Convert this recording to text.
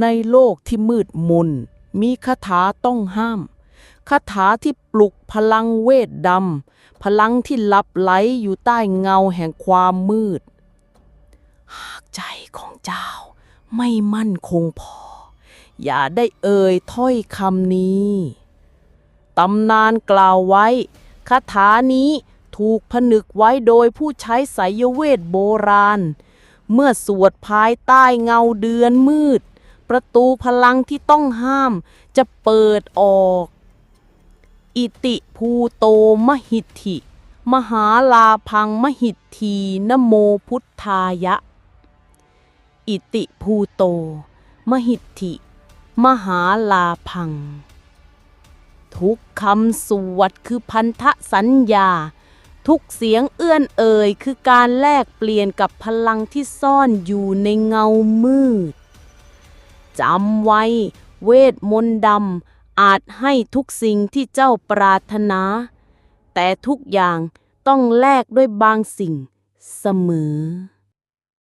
ในโลกที่มืดมนมีคาถาต้องห้ามคาถาที่ปลุกพลังเวทดำ พลังที่ลับไหลอยู่ใต้เงาแห่งความมืด หากใจของเจ้าไม่มั่นคงพอ อย่าได้เอ่ยถ้อยคำนี้ตำนานกล่าวไว้คาถานี้ถูกผนึกไว้โดยผู้ใช้ไสยเวทโบราณ เมื่อสวดภายใต้เงาเดือนมืด ประตูพลังที่ต้องห้ามจะเปิดออก อิติภูโตมหิทธิ มหาลาพังมหิทธีนโมพุทธายะ อิติภูโต มหิทธิ มหาลาพัง ทุกคำสวดคือพันธสัญญา ทุกเสียงเอื้อนเอ่ยคือการแลกเปลี่ยนกับพลังที่ซ่อนอยู่ในเงามืด จำไว้ เวทมนต์ดำอาจให้ทุกสิ่งที่เจ้าปรารถนา แต่ทุกอย่างต้องแลกด้วยบางสิ่งเสมอ